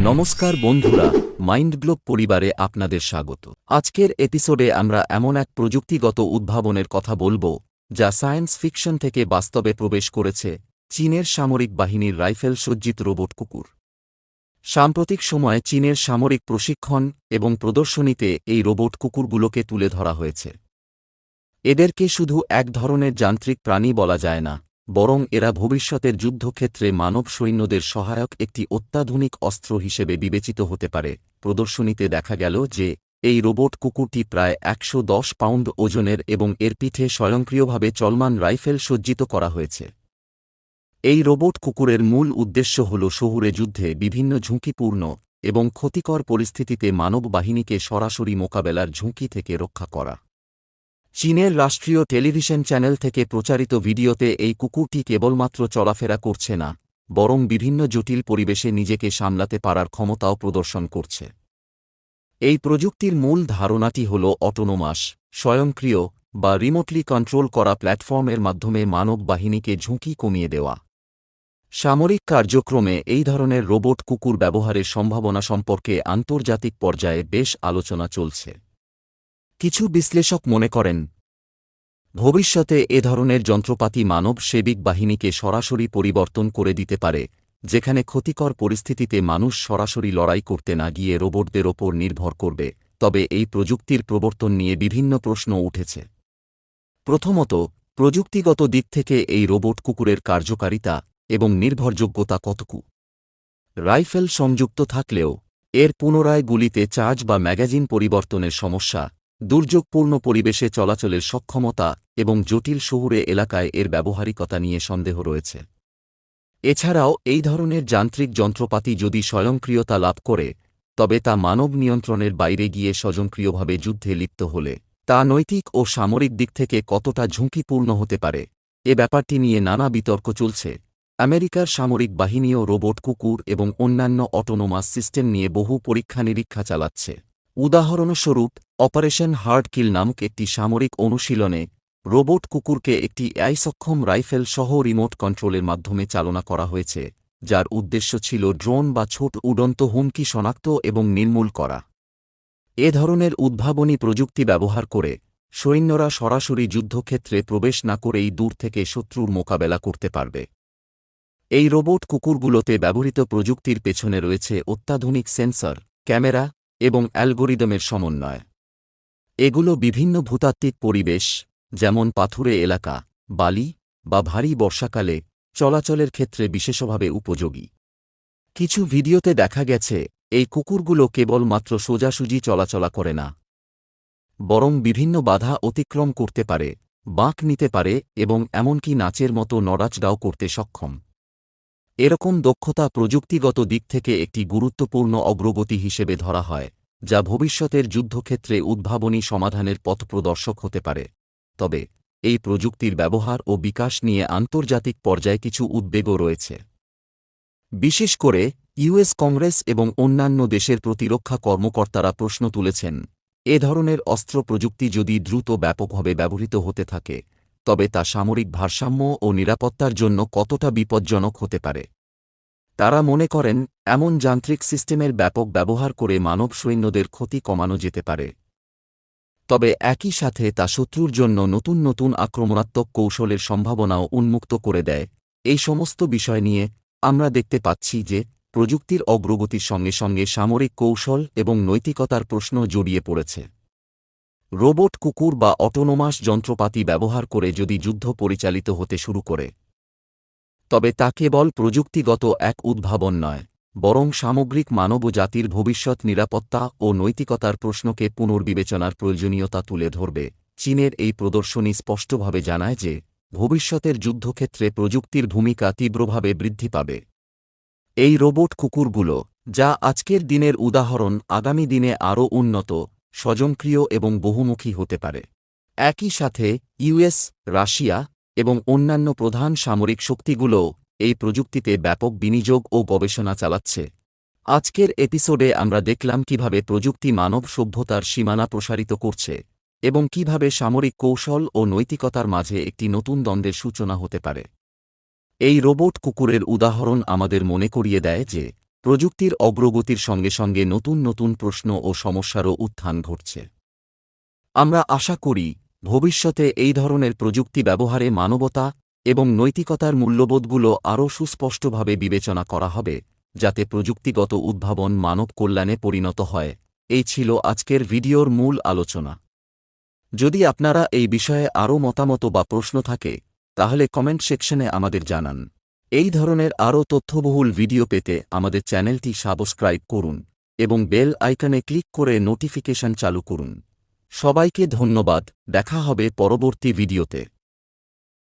নমস্কার বন্ধুরা মাইন্ডগ্লোব পরিবারে আপনাদের স্বাগত। আজকের এপিসোডে আমরা এমন এক প্রযুক্তিগত উদ্ভাবনের কথা বলব, যা সায়েন্স ফিকশন থেকে বাস্তবে প্রবেশ করেছে, চীনের সামরিক বাহিনীর রাইফেল সজ্জিত রোবট কুকুর। সাম্প্রতিক সময়ে চীনের সামরিক প্রশিক্ষণ এবং প্রদর্শনীতে এই রোবট কুকুরগুলোকে তুলে ধরা হয়েছে। এদেরকে শুধু এক ধরনের যান্ত্রিক প্রাণী বলা যায় না বরং এরা ভবিষ্যতের যুদ্ধক্ষেত্রে মানব সৈন্যদের সহায়ক একটি অত্যাধুনিক অস্ত্র হিসেবে বিবেচিত হতে পারে। প্রদর্শনীতে দেখা গেল যে, এই রোবট কুকুরটি প্রায় একশো দশ পাউন্ড ওজনের এবং এর পিঠে স্বয়ংক্রিয়ভাবে চলমান রাইফেল সজ্জিত করা হয়েছে। এই রোবট কুকুরের মূল উদ্দেশ্য হল শহুরে যুদ্ধে বিভিন্ন ঝুঁকিপূর্ণ এবং ক্ষতিকর পরিস্থিতিতে মানব বাহিনীকে সরাসরি মোকাবেলার ঝুঁকি থেকে রক্ষা করা। চীনের রাষ্ট্রীয় টেলিভিশন চ্যানেল থেকে প্রচারিত ভিডিওতে এই কুকুরটি কেবলমাত্র চলাফেরা করছে না, বরং বিভিন্ন জটিল পরিবেশে নিজেকে সামলাতে পারার ক্ষমতাও প্রদর্শন করছে। এই প্রযুক্তির মূল ধারণাটি হল অটোনোমাস, স্বয়ংক্রিয় বা রিমোটলি কন্ট্রোল করা প্ল্যাটফর্মের মাধ্যমে মানব বাহিনীকে ঝুঁকি কমিয়ে দেওয়া। সামরিক কার্যক্রমে এই ধরনের রোবট কুকুর ব্যবহারের সম্ভাবনা সম্পর্কে আন্তর্জাতিক পর্যায়ে বেশ আলোচনা চলছে। কিছু বিশ্লেষক মনে করেন। ভবিষ্যতে এ ধরনের যন্ত্রপাতি মানব সেবিক বাহিনীকে সরাসরি পরিবর্তন করে দিতে পারে, যেখানে ক্ষতিকর পরিস্থিতিতে মানুষ সরাসরি লড়াই করতে না গিয়ে রোবটদের ওপর নির্ভর করবে, তবে এই প্রযুক্তির প্রবর্তন নিয়ে বিভিন্ন প্রশ্ন উঠেছে। প্রথমত, প্রযুক্তিগত দিক থেকে এই রোবট কুকুরের কার্যকারিতা এবং নির্ভরযোগ্যতা কতকু? রাইফেল সংযুক্ত থাকলেও, এর পুনরায় গুলিতে চার্জ বা ম্যাগাজিন পরিবর্তনের সমস্যা দুর্যোগপূর্ণ পরিবেশে চলাচলের সক্ষমতা এবং জটিল শহুরে এলাকায় এর ব্যবহারিকতা নিয়ে সন্দেহ রয়েছে। এছাড়াও, এই ধরনের যান্ত্রিক যন্ত্রপাতি যদি স্বয়ংক্রিয়তা লাভ করে, তবে তা মানব নিয়ন্ত্রণের বাইরে গিয়ে স্বয়ংক্রিয়ভাবে যুদ্ধে লিপ্ত হলে, তা নৈতিক ও সামরিক দিক থেকে কতটা ঝুঁকিপূর্ণ হতে পারে, এ ব্যাপারটি নিয়ে নানা বিতর্ক চলছে। আমেরিকার সামরিক বাহিনীও রোবট, কুকুর এবং অন্যান্য অটোনোমাস সিস্টেম নিয়ে বহু পরীক্ষা নিরীক্ষা চালাচ্ছে। উদাহরণস্বরূপ, অপারেশন হার্ড কিল নামক একটি সামরিক অনুশীলনে, রোবট কুকুরকে একটি সক্ষম রাইফেল সহ রিমোট কন্ট্রোলের মাধ্যমে চালনা করা হয়েছে, যার উদ্দেশ্য ছিল ড্রোন বা ছোট উডন্ত হুমকি শনাক্ত এবং নির্মূল করা। এ ধরনের উদ্ভাবনী প্রযুক্তি ব্যবহার করে, সৈন্যরা সরাসরি যুদ্ধক্ষেত্রে প্রবেশ না করেই দূর থেকে শত্রুর মোকাবেলা করতে পারবে। এই রোবট কুকুরগুলোতে ব্যবহৃত প্রযুক্তির পেছনে রয়েছে অত্যাধুনিক সেন্সর, ক্যামেরা এবং অ্যালগোরিদমের সমন্বয়। এগুলো বিভিন্ন ভূতাত্ত্বিক পরিবেশ, যেমন পাথুরে এলাকা, বালি, বা ভারী বর্ষাকালে চলাচলের ক্ষেত্রে বিশেষভাবে উপযোগী। কিছু ভিডিওতে দেখা গেছে, এই কুকুরগুলো কেবলমাত্র সোজাসুজি চলাচলা করে না। বরং বিভিন্ন বাধা অতিক্রম করতে পারে, বাঁক নিতে পারে এবং এমনকি নাচের মতো নড়াচড়াও করতে সক্ষম। এরকম দক্ষতা প্রযুক্তিগত দিক থেকে একটি গুরুত্বপূর্ণ অগ্রগতি হিসেবে ধরা হয়, যা ভবিষ্যতের যুদ্ধক্ষেত্রে উদ্ভাবনী সমাধানের পথপ্রদর্শক হতে পারে। তবে, এই প্রযুক্তির ব্যবহার ও বিকাশ নিয়ে আন্তর্জাতিক পর্যায়ে কিছু উদ্বেগও রয়েছে। বিশেষ করে, ইউএস কংগ্রেস এবং অন্যান্য দেশের প্রতিরক্ষা কর্মকর্তারা প্রশ্ন তুলেছেন, এ ধরনের অস্ত্র প্রযুক্তি যদি দ্রুত ব্যাপকভাবে ব্যবহৃত হতে থাকে তবে তা সামরিক ভারসাম্য ও নিরাপত্তার জন্য কতটা বিপজ্জনক হতে পারে। তারা মনে করেন, এমন যান্ত্রিক সিস্টেমের ব্যাপক ব্যবহার করে মানব সৈন্যদের ক্ষতি কমানো যেতে পারে। তবে একই সাথে তা শত্রুর জন্য নতুন নতুন আক্রমণাত্মক কৌশলের সম্ভাবনাও উন্মুক্ত করে দেয়। এই সমস্ত বিষয় নিয়ে আমরা দেখতে পাচ্ছি যে প্রযুক্তির অগ্রগতির সঙ্গে সঙ্গে সামরিক কৌশল এবং নৈতিকতার প্রশ্ন জড়িয়ে পড়েছে। রোবট কুকুর বা অটোনোমাস যন্ত্রপাতি ব্যবহার করে যদি যুদ্ধ পরিচালিত হতে শুরু করে। তবে তা কেবল প্রযুক্তিগত এক উদ্ভাবন নয়, বরং সামগ্রিক মানব জাতির ভবিষ্যৎ নিরাপত্তা ও নৈতিকতার প্রশ্নকে পুনর্বিবেচনার প্রয়োজনীয়তা তুলে ধরবে। চীনের এই প্রদর্শনী স্পষ্টভাবে জানায় যে, ভবিষ্যতের যুদ্ধক্ষেত্রে প্রযুক্তির ভূমিকা তীব্রভাবে বৃদ্ধি পাবে। এই রোবট কুকুরগুলো, যা আজকের দিনের উদাহরণ, আগামী দিনে আরও উন্নত স্বজনক্রিয় এবং বহুমুখী হতে পারে। একই সাথে ইউএস রাশিয়া এবং অন্যান্য প্রধান সামরিক শক্তিগুলোও এই প্রযুক্তিতে ব্যাপক বিনিয়োগ ও গবেষণা চালাচ্ছে। আজকের এপিসোডে আমরা দেখলাম কীভাবে প্রযুক্তি মানব সভ্যতার সীমানা প্রসারিত করছে এবং কীভাবে সামরিক কৌশল ও নৈতিকতার মাঝে একটি নতুন দ্বন্দ্বের সূচনা হতে পারে। এই রোবট কুকুরের উদাহরণ আমাদের মনে করিয়ে দেয় যে প্রযুক্তির অগ্রগতির সঙ্গে সঙ্গে নতুন নতুন প্রশ্ন ও সমস্যারও উত্থান ঘটছে। আমরা আশা করি, ভবিষ্যতে এই ধরনের প্রযুক্তি ব্যবহারে মানবতা এবং নৈতিকতার মূল্যবোধগুলো আরও সুস্পষ্টভাবে বিবেচনা করা হবে, যাতে প্রযুক্তিগত উদ্ভাবন মানব কল্যাণে পরিণত হয়। এই ছিল আজকের ভিডিওর মূল আলোচনা। যদি আপনারা এই বিষয়ে আরও মতামত বা প্রশ্ন থাকে, তাহলে কমেন্ট সেকশনে আমাদের জানান। এই ধরনের আরও তথ্যবহুল ভিডিও পেতে আমাদের চ্যানেলটি সাবস্ক্রাইব করুন এবং বেল আইকনে ক্লিক করে নোটিফিকেশন চালু করুন। সবাইকে ধন্যবাদ, দেখা হবে পরবর্তী ভিডিওতে।